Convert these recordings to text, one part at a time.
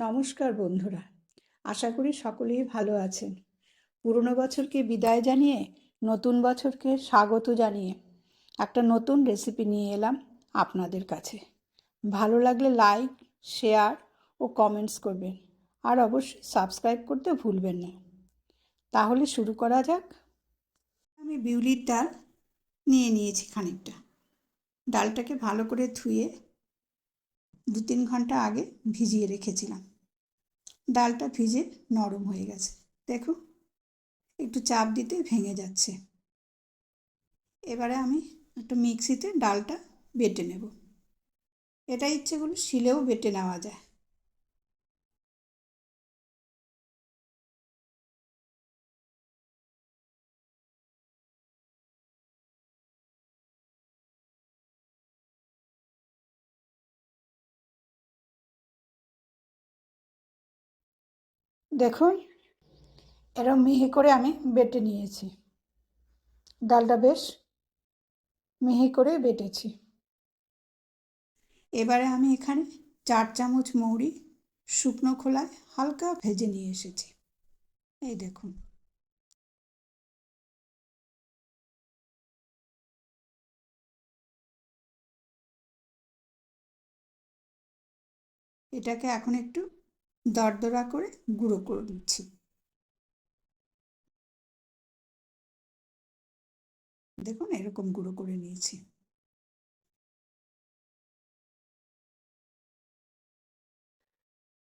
নমস্কার বন্ধুরা, আশা করি সকলেই ভালো আছেন। পুরনো বছরকে বিদায় জানিয়ে নতুন বছরকে স্বাগত জানিয়ে একটা নতুন রেসিপি নিয়ে এলাম আপনাদের কাছে। ভালো লাগলে লাইক শেয়ার ও কমেন্টস করবেন আর অবশ্যই সাবস্ক্রাইব করতে ভুলবেন না। তাহলে শুরু করা যাক। আমি বিউলির ডাল নিয়ে নিয়েছি খানিকটা। ডালটাকে ভালো করে ধুয়ে দু তিন ঘণ্টা আগে ভিজিয়ে রেখেছিলাম। ডালটা ভিজে নরম হয়ে গেছে। দেখো, একটু চাপ দিতে ভেঙে যাচ্ছে। এবারে আমি একটু মিক্সিতে ডালটা বেটে নেব। এটা ইচ্ছেগুলো শিলেও বেটে নেওয়া যায়। দেখুন, এরম মিহি করে আমি বেটে নিয়েছি। ডালটা বেশ মিহি করে বেটেছি। এবারে আমি এখানে চার চামচ মৌরি শুকনো খোলায় হালকা ভেজে নিয়ে এসেছি। এই দেখুন। এটাকে এখন একটু দরদরা করে গুঁড়ো করে দিচ্ছি। দেখুন, এরকম গুঁড়ো করে নিয়েছি।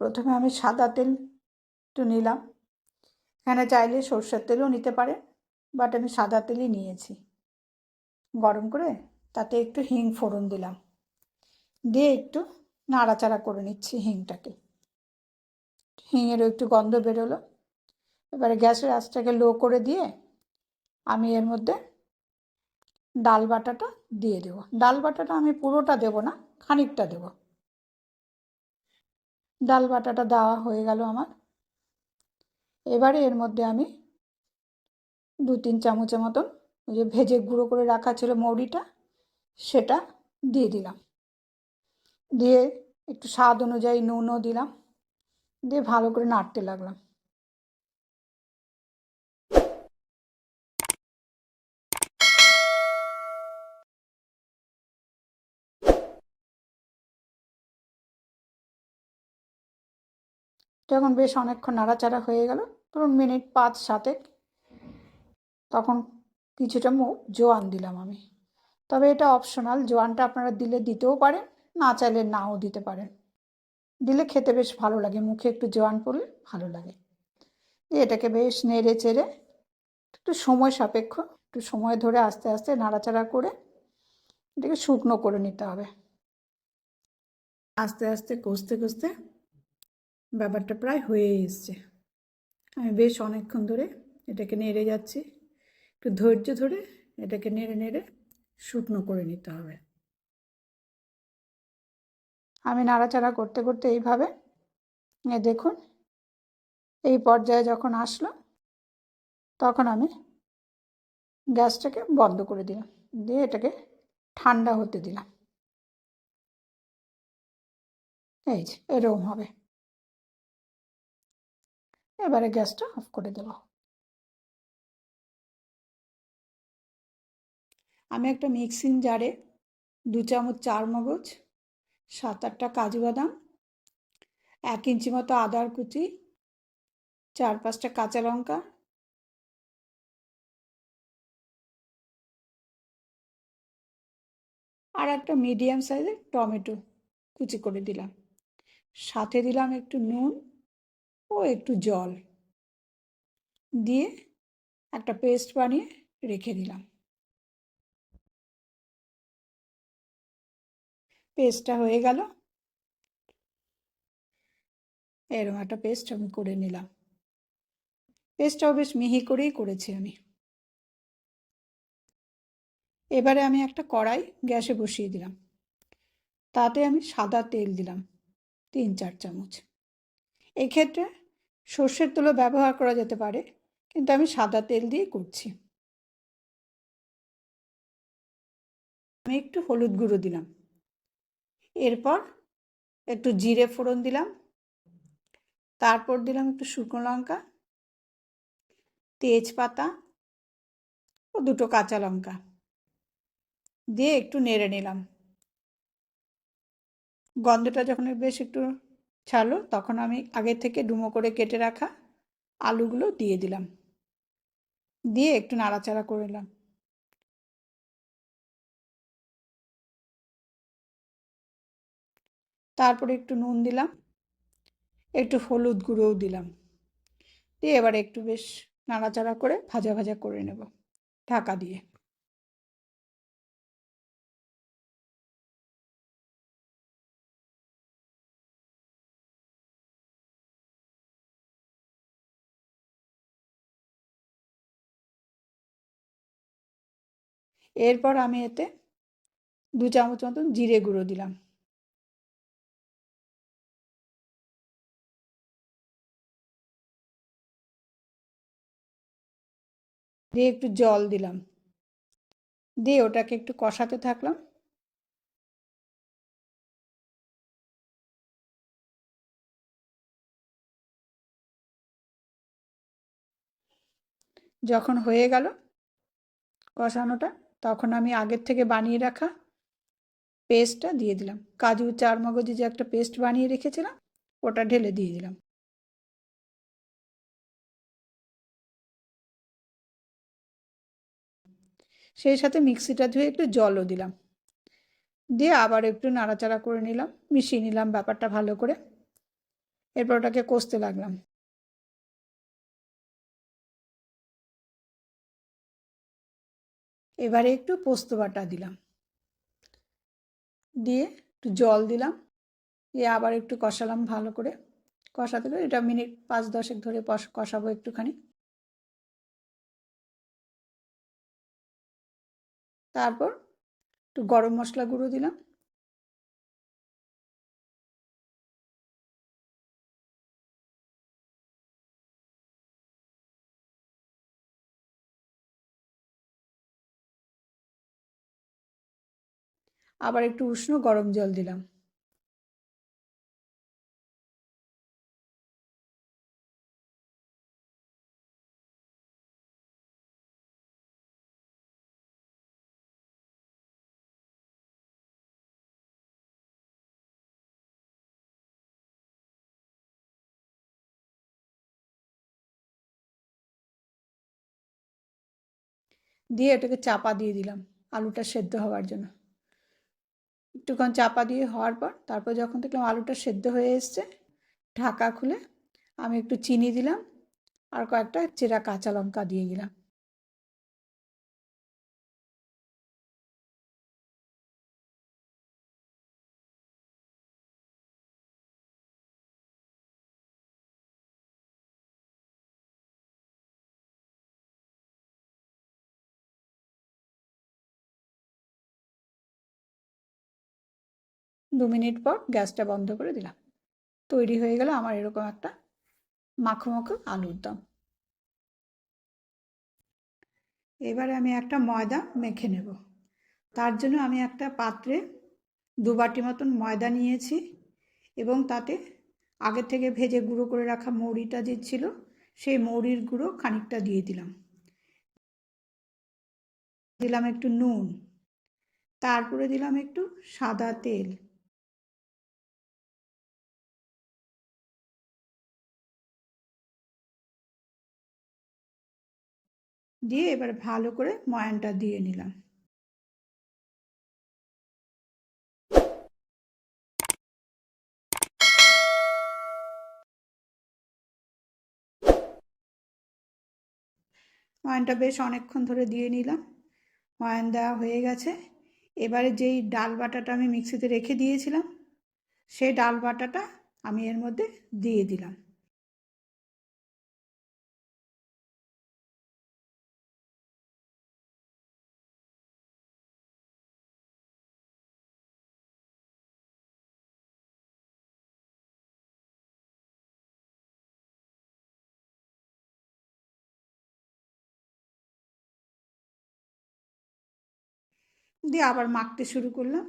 প্রথমে আমি সাদা তেল একটু নিলাম। এখানে চাইলে সর্ষের তেলও নিতে পারে বাট আমি সাদা তেলই নিয়েছি। গরম করে তাতে একটু হিং ফোড়ন দিলাম। দিয়ে একটু নাড়াচাড়া করে নিচ্ছি হিংটাকে। হিঙেরও একটু গন্ধ বেরোলো। এবারে গ্যাসের আঁচটাকে লো করে দিয়ে আমি এর মধ্যে ডাল বাটাটা দিয়ে দেবো। ডাল বাটাটা আমি পুরোটা দেব না, খানিকটা দেব। ডাল বাটাটা দেওয়া হয়ে গেল আমার। এবারে এর মধ্যে আমি দু তিন চামচের মতন ওই যে ভেজে গুঁড়ো করে রাখা ছিল মৌরিটা, সেটা দিয়ে দিলাম। দিয়ে একটু স্বাদ অনুযায়ী নুনও দিলাম। দিয়ে ভালো করে নাড়তে লাগলাম। যখন বেশ অনেকক্ষণ নাড়াচাড়া হয়ে গেল, ধরুন মিনিট পাঁচ সাতেক, তখন কিছুটা জোয়ান দিলাম আমি। তবে এটা অপশনাল জোয়ানটা আপনারা দিলে দিতেও পারেন, না চাইলে নাও দিতে পারেন। দিলে খেতে বেশ ভালো লাগে, মুখে একটু জোয়ান পড়লে ভালো লাগে। দিয়ে এটাকে বেশ নেড়ে চেড়ে একটু সময় সাপেক্ষ, একটু সময় ধরে আস্তে আস্তে নাড়াচাড়া করে এটাকে শুকনো করে নিতে হবে। আস্তে আস্তে কষতে কষতে ব্যাপারটা প্রায় হয়ে এসছে। আমি বেশ অনেকক্ষণ ধরে এটাকে নেড়ে যাচ্ছি, একটু ধৈর্য ধরে এটাকে নেড়ে নেড়ে শুকনো করে নিতে হবে। আমি নাড়াচাড়া করতে করতে এইভাবে, এ দেখুন, এই পর্যায়ে যখন আসলো, তখন আমি গ্যাসটাকে বন্ধ করে দিলাম, দিয়ে এটাকে ঠান্ডা হতে দিলাম। এই যে, এরকম হবে। এবারে গ্যাসটা অফ করে দেব। আমি একটা মিক্সিং জারে দু চামচ চার মগজ সাত আটটা কাজু বাদাম, এক ইঞ্চি মতো আদার কুচি, চার পাঁচটা কাঁচা লঙ্কা, আর একটা মিডিয়াম সাইজের টমেটো কুচি করে দিলাম। সাথে দিলাম একটু নুন ও একটু জল। দিয়ে একটা পেস্ট বানিয়ে রেখে দিলাম। পেস্টটা হয়ে গেল। এরকম একটা পেস্ট আমি করে নিলাম। পেস্টটাও বেশ মিহি করেই করেছি আমি। এবারে আমি একটা কড়াই গ্যাসে বসিয়ে দিলাম। তাতে আমি সাদা তেল দিলাম, তিন চার চামচ। এক্ষেত্রে সর্ষের তেলও ব্যবহার করা যেতে পারে, কিন্তু আমি সাদা তেল দিয়ে করছি। আমি একটু হলুদ গুঁড়ো দিলাম। এরপর একটু জিরে ফোড়ন দিলাম। তারপর দিলাম একটু শুকনো লঙ্কা, তেজপাতা ও দুটো কাঁচা লঙ্কা দিয়ে একটু নেড়ে নিলাম। গন্ধটা যখন বেশ একটু ছাড়লো তখন আমি আগে থেকে ডুমো করে কেটে রাখা আলুগুলো দিয়ে দিলাম। দিয়ে একটু নাড়াচাড়া করে নিলাম। তারপরে একটু নুন দিলাম, একটু হলুদ গুঁড়োও দিলাম। দিয়ে এবার একটু বেশ নাড়াচাড়া করে ভাজা ভাজা করে নেব, ঢাকা দিয়ে। এরপর আমি এতে দু চামচ মতন জিরে গুঁড়ো দিলাম। দিয়ে একটু জল দিলাম। দিয়ে ওটাকে একটু কষাতে থাকলাম। যখন হয়ে গেল কষানোটা, তখন আমি আগের থেকে বানিয়ে রাখা পেস্টটা দিয়ে দিলাম। কাজু চারমগজে যে একটা পেস্ট বানিয়ে রেখেছিলাম, ওটা ঢেলে দিয়ে দিলাম। সেই সাথে মিক্সিটা ধুয়ে একটু জলও দিলাম। দিয়ে আবার একটু নাড়াচাড়া করে নিলাম, মিশিয়ে নিলাম ব্যাপারটা ভালো করে। এরপর ওটাকে কষতে লাগলাম। এবারে একটু পোস্ত বাটা দিলাম। দিয়ে একটু জল দিলাম। দিয়ে আবার একটু কষালাম ভালো করে। কষাতে এটা মিনিট পাঁচ দশেক ধরে কষাবো একটুখানি। তারপর একটু গরম মশলা গুঁড়ো দিলাম। আবার একটু উষ্ণ গরম জল দিলাম। দিয়ে এটাকে চাপা দিয়ে দিলাম আলুটা সেদ্ধ হওয়ার জন্য। একটুক্ষণ চাপা দিয়ে হওয়ার পর তারপর যখন দেখলাম আলুটা সেদ্ধ হয়ে এসছে, ঢাকা খুলে আমি একটু চিনি দিলাম আর কয়েকটা চেরা কাঁচা লঙ্কা দিয়ে দিলাম। দু মিনিট পর গ্যাসটা বন্ধ করে দিলাম। তৈরি হয়ে গেল আমার এরকম একটা মাখো মাখো আলুর দম। এবারে আমি একটা ময়দা মেখে নেব। তার জন্য আমি একটা পাত্রে দু বাটি মতন ময়দা নিয়েছি এবং তাতে আগে থেকে ভেজে গুঁড়ো করে রাখা মৌরিটা যে ছিল, সেই মৌরির গুঁড়ো খানিকটা দিয়ে দিলাম। দিলাম একটু নুন। তারপরে দিলাম একটু সাদা তেল। দিয়ে এবার ভালো করে ময়ানটা দিয়ে নিলাম। ময়ানটা বেশ অনেকক্ষণ ধরে দিয়ে নিলাম। ময়ান দেওয়া হয়ে গেছে। এবারে যেই ডাল বাটাটা আমি মিক্সিতে রেখে দিয়েছিলাম সেই ডাল বাটাটা আমি এর মধ্যে দিয়ে দিলাম। দিয়ে আবার মাখতে শুরু করলাম।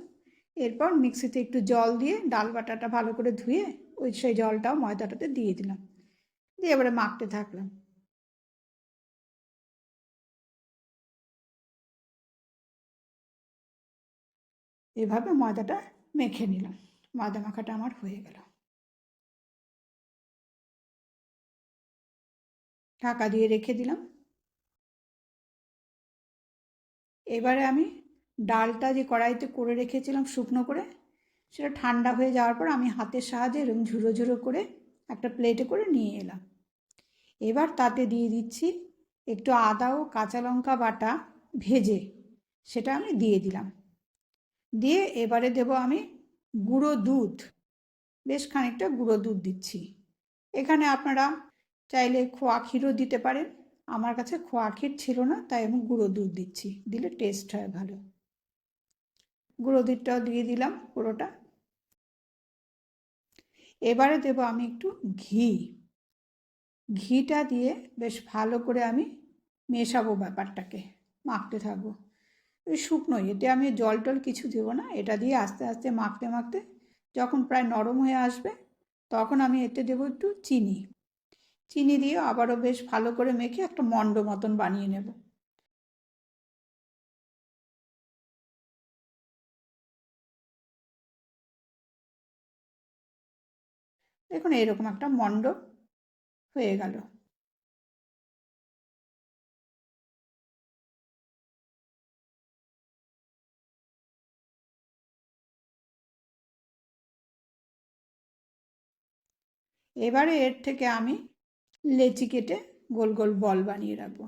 এরপর মিক্সিতে একটু জল দিয়ে ডাল বাটাটা ভালো করে ধুয়ে ওই সেই জলটাও ময়দাটাতে দিয়ে দিলাম। দিয়ে এবারে মাখতে থাকলাম। এভাবে ময়দাটা মেখে নিলাম। ময়দা মাখাটা আমার হয়ে গেল। ঢাকা দিয়ে রেখে দিলাম। এবারে আমি ডালটা যে কড়াইতে করে রেখেছিলাম শুকনো করে, সেটা ঠান্ডা হয়ে যাওয়ার পর আমি হাতের সাহায্যে এরকম ঝুড়ো ঝুড়ো করে একটা প্লেটে করে নিয়ে এলাম। এবার তাতে দিয়ে দিচ্ছি একটু আদা ও কাঁচা লঙ্কা বাটা ভেজে, সেটা আমি দিয়ে দিলাম। দিয়ে এবারে দেব আমি গুঁড়ো দুধ, বেশ খানিকটা গুঁড়ো দুধ দিচ্ছি। এখানে আপনারা চাইলে খোয়া ক্ষীরও দিতে পারেন, আমার কাছে খোয়া ক্ষীর ছিল না, তাই আমি গুঁড়ো দুধ দিচ্ছি, দিলে টেস্ট হয় ভালো। গুঁড়ো দুধটাও দিয়ে দিলাম পুরোটা। এবারে দেব আমি একটু ঘি। ঘিটা দিয়ে বেশ ভালো করে আমি মেশাবো ব্যাপারটাকে, মাখতে থাকব। ওই শুকনো, এতে আমি জল টল কিছু দেবো না, এটা দিয়ে আস্তে আস্তে মাখতে মাখতে যখন প্রায় নরম হয়ে আসবে, তখন আমি এতে দেবো একটু চিনি। চিনি দিয়ে আবারও বেশ ভালো করে মেখে একটা মণ্ড মতন বানিয়ে নেব। দেখুন, এরকম একটা মণ্ড হয়ে গেল। এবারে এর থেকে আমি লেচি কেটে গোল গোল বল বানিয়ে রাখব।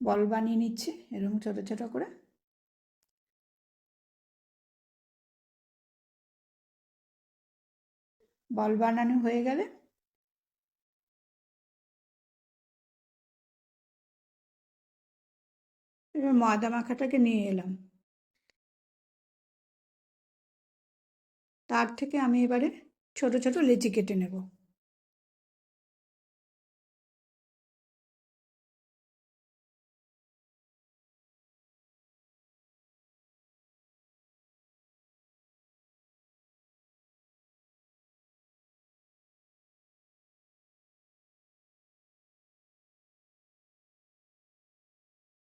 বল বানিয়ে নিচ্ছে এরকম ছোট ছোট করে। বল বানানো হয়ে গেলে এবার ময়দা মাখাটাকে নিয়ে এলাম। তার থেকে আমি এবারে ছোট ছোট লেচি কেটে নেব।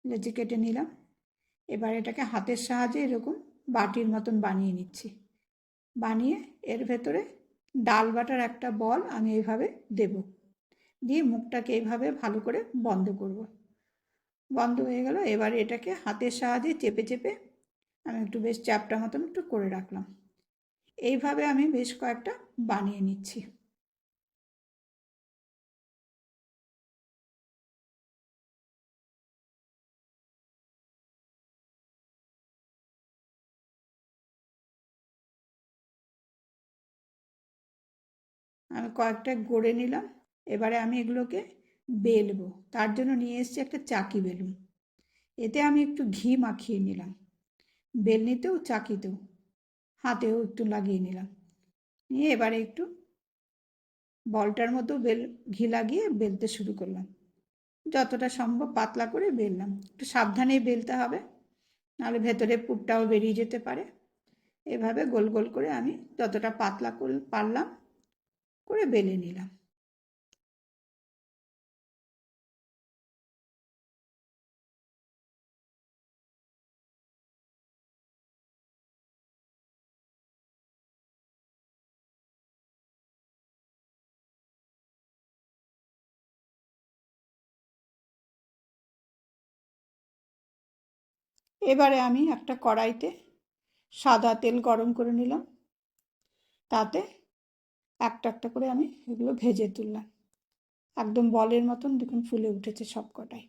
লেচি কেটে নিলাম। এবার এটাকে হাতের সাহায্যে এরকম বাটির মতন বানিয়ে নিচ্ছি। বানিয়ে এর ভেতরে ডাল বাটার একটা বল আমি এইভাবে দেব। দিয়ে মুখটাকে এইভাবে ভালো করে বন্ধ করব। বন্ধ হয়ে গেল। এবার এটাকে হাতের সাহায্যে চেপে চেপে আমি একটু বেশ চ্যাপটা মতন একটু করে রাখলাম। এইভাবে আমি বেশ কয়েকটা বানিয়ে নিচ্ছি। আমি কয়েকটা গড়ে নিলাম। এবারে আমি এগুলোকে বেলবো। তার জন্য নিয়ে এসছি একটা চাকি বেলুন। এতে আমি একটু ঘি মাখিয়ে নিলাম। বেলনিতেও, চাকিতেও। হাতেও একটু লাগিয়ে নিলাম। নিয়ে এবারে একটু বলটার মতো বেল, ঘি লাগিয়ে বেলতে শুরু করলাম। যতটা সম্ভব পাতলা করে বেললাম। একটু সাবধানেই বেলতে হবে। নাহলে ভেতরে পুরটাও বেরিয়ে যেতে পারে। এভাবে গোল গোল করে আমি যতটা পাতলা পারলাম করে বেলে নিলাম। এবারে আমি একটা কড়াইতে সাদা তেল গরম করে নিলাম। তাতে একটা একটা করে আমি এগুলো ভেজে তুললাম। একদম বলের মতন দেখুন ফুলে উঠেছে সব কটাই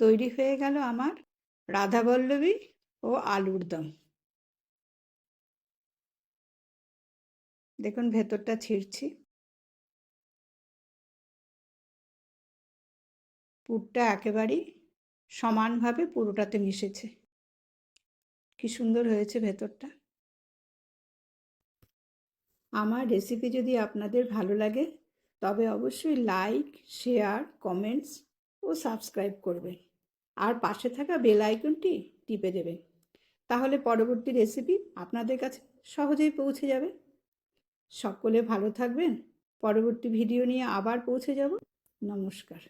তৈরি হয়ে গেল আমার রাধাবল্লভী ও আলুর দম। দেখুন ভেতরটা ছিঁড়ছি। পুরটা একেবারেই সমানভাবে পুরোটাতে মিশেছে। কি সুন্দর হয়েছে ভেতরটা। আমার রেসিপি যদি আপনাদের ভালো লাগে, তবে অবশ্যই লাইক শেয়ার কমেন্টস ও সাবস্ক্রাইব করবেন। আর পাশে থাকা বেল আইকনটি টিপে দেবেন তাহলে পরবর্তী রেসিপি আপনাদের কাছে সহজেই পৌঁছে যাবে। সকলে ভালো থাকবেন। পরবর্তী ভিডিও নিয়ে আবার পৌঁছে যাব। নমস্কার।